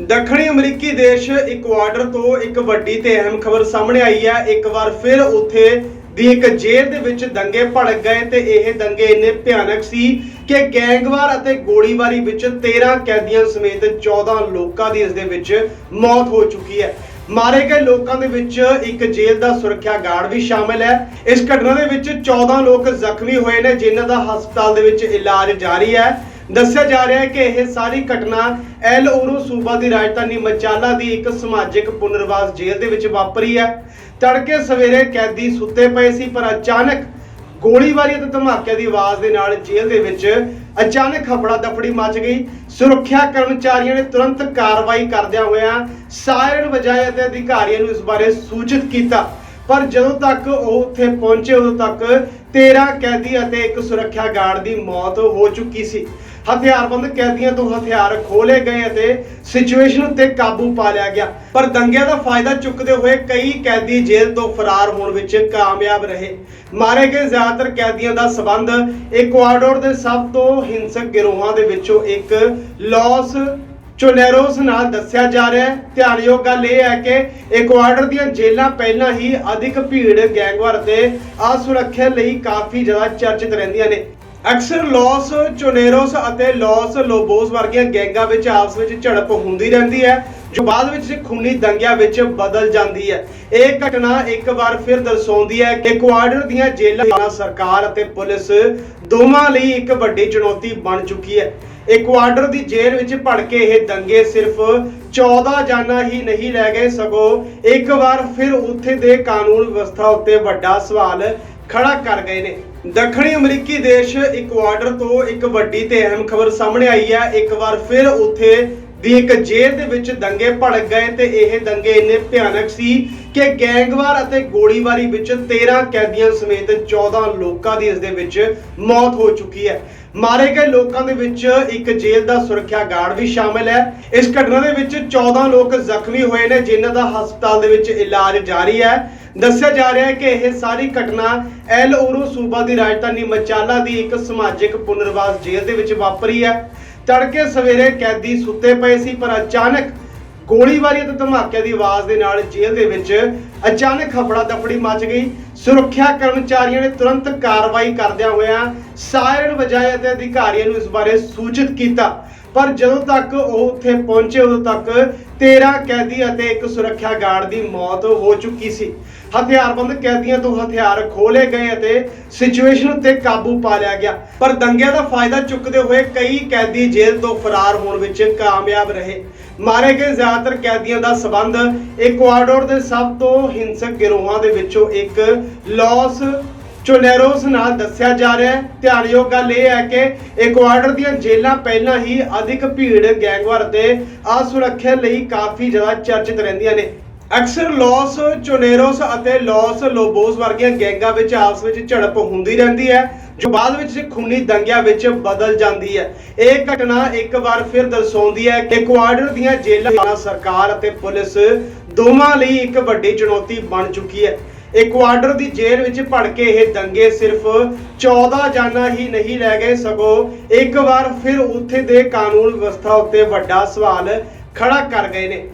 ਦੱਖਣੀ ਅਮਰੀਕੀ ਦੇਸ਼ ਇਕਵਾਡਰ ਤੋਂ ਇੱਕ ਵੱਡੀ ਤੇ ਅਹਿਮ ਖਬਰ ਸਾਹਮਣੇ ਆਈ ਹੈ। ਇੱਕ ਵਾਰ ਫਿਰ ਉੱਥੇ ਦੀ ਇੱਕ ਜੇਲ੍ਹ ਦੇ ਵਿੱਚ ਦੰਗੇ ਭੜਕ ਗਏ ਤੇ ਇਹ ਦੰਗੇ ਇੰਨੇ ਭਿਆਨਕ ਸੀ ਕਿ ਗੈਂਗਵਾਰ ਅਤੇ ਗੋਲੀਬਾਰੀ ਵਿੱਚ 13 ਕੈਦੀਆਂ ਸਮੇਤ 14 ਲੋਕਾਂ ਦੀ ਇਸ ਦੇ ਵਿੱਚ ਮੌਤ ਹੋ ਚੁੱਕੀ ਹੈ। ਮਾਰੇ ਗਏ ਲੋਕਾਂ ਦੇ ਵਿੱਚ ਇੱਕ ਜੇਲ੍ਹ ਦਾ ਸੁਰੱਖਿਆ ਗਾਰਡ ਵੀ ਸ਼ਾਮਿਲ ਹੈ। ਇਸ ਘਟਨਾ ਦੇ ਵਿੱਚ 14 ਲੋਕ ਜ਼ਖਮੀ ਹੋਏ ਨੇ, ਜਿਨ੍ਹਾਂ ਦਾ ਹਸਪਤਾਲ ਦੇ ਵਿੱਚ ਇਲਾਜ ਜਾਰੀ ਹੈ। ਦੱਸਿਆ ਜਾ ਰਿਹਾ ਹੈ ਕਿ ਇਹ ਸਾਰੀ ਘਟਨਾ ਐਲ ਓਰੋ ਸੂਬਾ ਦੀ ਰਾਜਧਾਨੀ ਮਚਾਲਾ ਦੀ ਇੱਕ ਸਮਾਜਿਕ ਪੁਨਰਵਾਸ ਜੇਲ੍ਹ ਦੇ ਵਿੱਚ ਵਾਪਰੀ ਹੈ। ਤੜਕੇ ਸਵੇਰੇ ਕੈਦੀ ਸੁੱਤੇ ਪਏ ਸੀ, ਪਰ ਅਚਾਨਕ ਗੋਲੀਬਾਰੀ ਅਤੇ ਧਮਾਕੇ ਦੀ ਆਵਾਜ਼ ਦੇ ਨਾਲ ਜੇਲ੍ਹ ਦੇ ਵਿੱਚ ਅਚਾਨਕ ਹਫੜਾ ਦਫੜੀ ਮਚ ਗਈ। ਸੁਰੱਖਿਆ ਕਰਮਚਾਰੀਆਂ ਨੇ ਤੁਰੰਤ ਕਾਰਵਾਈ ਕਰਦਿਆਂ ਹੋਇਆਂ ਸਾਇਰਨ ਵਜਾਏ ਅਤੇ ਅਧਿਕਾਰੀਆਂ ਨੂੰ ਇਸ ਬਾਰੇ ਸੂਚਿਤ ਕੀਤਾ। ਪਰ ਜਦੋਂ ਤੱਕ ਉਹ ਉੱਥੇ ਪਹੁੰਚੇ, ਉਦੋਂ ਤੱਕ 13 ਕੈਦੀ ਅਤੇ ਇੱਕ ਸੁਰੱਖਿਆ ਗਾਰਡ ਦੀ ਮੌਤ ਹੋ ਚੁੱਕੀ ਸੀ। ਹਥਿਆਰਬੰਦ ਕੈਦੀਆਂ ਤੋਂ ਹਥਿਆਰ ਖੋਲੇ ਗਏ ਅਤੇ ਸਿਚੁਏਸ਼ਨ ਉੱਤੇ ਕਾਬੂ ਪਾ ਲਿਆ ਗਿਆ। ਪਰ ਦੰਗਿਆਂ ਦਾ ਫਾਇਦਾ ਚੁੱਕਦੇ ਹੋਏ ਕਈ ਕੈਦੀ ਜੇਲ੍ਹ ਤੋਂ ਫਰਾਰ ਹੋਣ ਵਿੱਚ ਕਾਮਯਾਬ ਰਹੇ। ਮਾਰੇ ਗਏ ਜ਼ਿਆਦਾਤਰ ਕੈਦੀਆਂ ਦਾ ਸਬੰਧ ਇਕਵਾਡੋਰ ਦੇ ਸਭ ਤੋਂ ਹਿੰਸਕ ਗਿਰੋਹਾਂ ਦੇ ਵਿੱਚੋਂ ਇੱਕ ਲਾਸ ਚੋਨੈਰੋਸ ਨਾਲ ਦੱਸਿਆ ਜਾ ਰਿਹਾ ਹੈ। ਧਿਆਨਯੋਗ ਗੱਲ ਇਹ ਹੈ ਕਿ ਇਕੁਆਡਰ ਦੀਆਂ ਜੇਲ੍ਹਾਂ ਪਹਿਲਾਂ ਹੀ ਅਧਿਕ ਭੀੜ, ਗੈਂਗਵਾਰ ਤੇ ਅਸੁਰੱਖਿਆ ਲਈ ਕਾਫੀ ਜ਼ਿਆਦਾ ਚਰਚਿਤ ਰਹਿੰਦੀਆਂ ਨੇ। ਅਕਸਰ ਲਾਸ ਚੋਨੇਰੋਸ ਅਤੇ ਲਾਸ ਲੋਬੋਸ ਵਰਗੀਆਂ ਗੈਂਗਾਂ ਵਿੱਚ ਆਪਸ ਵਿੱਚ ਝੜਪ ਹੁੰਦੀ ਰਹਿੰਦੀ ਹੈ, ਜੋ ਬਾਅਦ ਵਿੱਚ ਖੂਨੀ ਦੰਗਿਆਂ ਵਿੱਚ ਬਦਲ ਜਾਂਦੀ ਹੈ। ਇਹ ਘਟਨਾ ਇੱਕ ਵਾਰ ਫਿਰ ਦਰਸਾਉਂਦੀ ਹੈ ਕਿ ਇਕਵਾਡਰ ਦੀਆਂ ਜੇਲ੍ਹਾਂ ਸਰਕਾਰ ਅਤੇ ਪੁਲਿਸ ਦੋਵਾਂ ਲਈ ਇੱਕ ਵੱਡੀ ਚੁਣੌਤੀ ਬਣ ਚੁੱਕੀ ਹੈ। ਇਕਵਾਡਰ ਦੀ ਜੇਲ੍ਹ ਵਿੱਚ ਭੜਕੇ ਇਹ ਦੰਗੇ ਸਿਰਫ 14 ਜਾਨਾਂ ਹੀ ਨਹੀਂ ਰਹਿ ਗਏ, ਸਗੋਂ ਇੱਕ ਵਾਰ ਫਿਰ ਉੱਥੇ ਦੇ ਕਾਨੂੰਨ ਵਿਵਸਥਾ ਉੱਤੇ ਵੱਡਾ ਸਵਾਲ ਖੜਾ ਕਰ ਗਏ ਨੇ। ਦੱਖਣੀ ਅਮਰੀਕੀ ਦੇਸ਼ ਇਕਵਾਡਰ ਤੋਂ ਇੱਕ ਵੱਡੀ ਤੇ ਅਹਿਮ ਖਬਰ ਸਾਹਮਣੇ ਆਈ ਹੈ। ਇੱਕ ਵਾਰ ਫਿਰ ਉੱਥੇ ਦੀ ਇੱਕ ਜੇਲ੍ਹ ਦੇ ਵਿੱਚ ਦੰਗੇ ਭੜਕ ਗਏ ਤੇ ਇਹ ਦੰਗੇ ਇੰਨੇ ਭਿਆਨਕ ਸੀ ਕਿ ਗੈਂਗਵਾਰ ਅਤੇ ਗੋਲੀਬਾਰੀ ਵਿੱਚ 13 ਕੈਦੀਆਂ ਸਮੇਤ 14 ਲੋਕਾਂ ਦੀ ਇਸ ਦੇ ਵਿੱਚ ਮੌਤ ਹੋ ਚੁੱਕੀ ਹੈ। ਮਾਰੇ ਗਏ ਲੋਕਾਂ ਦੇ ਵਿੱਚ ਇੱਕ ਜੇਲ੍ਹ ਦਾ ਸੁਰੱਖਿਆ ਗਾਰਡ ਵੀ ਸ਼ਾਮਿਲ ਹੈ। ਇਸ ਘਟਨਾ ਦੇ ਵਿੱਚ 14 ਲੋਕ ਜ਼ਖਮੀ ਹੋਏ ਨੇ, ਜਿਨ੍ਹਾਂ ਦਾ ਹਸਪਤਾਲ ਦੇ ਵਿੱਚ ਇਲਾਜ ਜਾਰੀ ਹੈ। ਦੱਸਿਆ ਜਾ ਰਿਹਾ ਹੈ ਕਿ ਇਹ ਸਾਰੀ ਘਟਨਾ ਐਲ ਓਰੋ ਸੂਬਾ ਦੀ ਰਾਜਧਾਨੀ ਮਚਾਲਾ ਦੀ ਇੱਕ ਸਮਾਜਿਕ ਪੁਨਰਵਾਸ ਜੇਲ੍ਹ ਦੇ ਵਿੱਚ ਵਾਪਰੀ ਹੈ। ਤੜਕੇ ਸਵੇਰੇ ਕੈਦੀ ਸੁੱਤੇ ਪਏ ਸੀ, ਪਰ ਅਚਾਨਕ ਗੋਲੀਬਾਰੀ ਅਤੇ ਧਮਾਕਿਆਂ ਦੀ ਆਵਾਜ਼ ਦੇ ਨਾਲ ਜੇਲ੍ਹ ਦੇ ਵਿੱਚ ਅਚਾਨਕ ਹਫੜਾ ਦਫੜੀ ਮਚ ਗਈ। ਸੁਰੱਖਿਆ ਕਰਮਚਾਰੀਆਂ ਨੇ ਤੁਰੰਤ ਕਾਰਵਾਈ ਕਰਦਿਆਂ ਹੋਇਆਂ ਸਾਇਰਨ ਵਜਾਏ ਅਤੇ ਅਧਿਕਾਰੀਆਂ ਨੂੰ ਇਸ ਬਾਰੇ ਸੂਚਿਤ ਕੀਤਾ। ਪਰ ਜਦੋਂ ਤੱਕ ਉਹ ਉੱਥੇ ਪਹੁੰਚੇ, ਉਦੋਂ ਤੱਕ 13 ਕੈਦੀ ਅਤੇ ਇੱਕ ਸੁਰੱਖਿਆ ਗਾਰਡ ਦੀ ਮੌਤ ਹੋ ਚੁੱਕੀ ਸੀ। ਹਥਿਆਰਬੰਦ ਕੈਦੀਆਂ ਤੋਂ ਹਥਿਆਰ ਖੋਲੇ ਗਏ ਅਤੇ ਸਿਚੁਏਸ਼ਨ ਉੱਤੇ ਕਾਬੂ ਪਾ ਲਿਆ ਗਿਆ। ਪਰ ਦੰਗਿਆਂ ਦਾ ਫਾਇਦਾ ਚੁੱਕਦੇ ਹੋਏ ਕਈ ਕੈਦੀ ਜੇਲ੍ਹ ਤੋਂ ਫਰਾਰ ਹੋਣ ਵਿੱਚ ਕਾਮਯਾਬ ਰਹੇ। ਮਾਰੇ ਗਏ ਜ਼ਿਆਦਾਤਰ ਕੈਦੀਆਂ ਦਾ ਸਬੰਧ ਇਕਵਾਡੋਰ ਦੇ ਸਭ ਤੋਂ ਹਿੰਸਕ ਗਿਰੋਹਾਂ ਦੇ ਵਿੱਚੋਂ ਇੱਕ ਲਾਸ ਚੋਨੈਰੋਸ ਨਾਲ ਦੱਸਿਆ ਜਾ ਰਿਹਾ ਹੈ। ਧਿਆਨਯੋਗ ਗੱਲ ਇਹ ਹੈ ਕਿ ਇਕਵਾਡਰ ਦੀਆਂ ਜੇਲ੍ਹਾਂ ਪਹਿਲਾਂ ਹੀ ਅਧਿਕ ਭੀੜ ਗੈਂਗਵਾਰ ਤੇ ਅਸੁਰੱਖਿਆ ਲਈ ਕਾਫੀ ਜ਼ਿਆਦਾ ਚਰਚਿਤ ਰਹਿੰਦੀਆਂ ਨੇ। ਅਕਸਰ ਲਾਸ ਚੋਨੇਰੋਸ ਅਤੇ ਲਾਸ ਲੋਬੋਸ ਵਰਗੀਆਂ ਗੈਂਗਾਂ ਵਿੱਚ ਆਪਸ ਵਿੱਚ ਝੜਪ ਹੁੰਦੀ ਰਹਿੰਦੀ ਹੈ, ਜੋ ਬਾਅਦ ਵਿੱਚ ਖੂਨੀ ਦੰਗਿਆਂ ਵਿੱਚ ਬਦਲ ਜਾਂਦੀ ਹੈ। ਇਹ ਘਟਨਾ ਇੱਕ ਵਾਰ ਫਿਰ ਦਰਸਾਉਂਦੀ ਹੈ ਕਿ ਇਕਵਾਡਰ ਦੀਆਂ ਜੇਲ੍ਹਾਂ ਸਰਕਾਰ ਅਤੇ ਪੁਲਿਸ ਦੋਵਾਂ ਲਈ ਇੱਕ ਵੱਡੀ ਚੁਣੌਤੀ ਬਣ ਚੁੱਕੀ ਹੈ। ਇਕਵਾਡਰ ਦੀ ਜੇਲ੍ਹ ਵਿੱਚ ਭੜਕੇ ਇਹ ਦੰਗੇ ਸਿਰਫ 14 ਜਾਨਾਂ ਹੀ ਨਹੀਂ ਲੈ ਗਏ ਸਗੋਂ ਇੱਕ ਵਾਰ ਫਿਰ ਉੱਥੇ ਦੇ ਕਾਨੂੰਨ ਵਿਵਸਥਾ ਉੱਤੇ ਵੱਡਾ ਸਵਾਲ ਖੜਾ ਕਰ ਗਏ ਨੇ।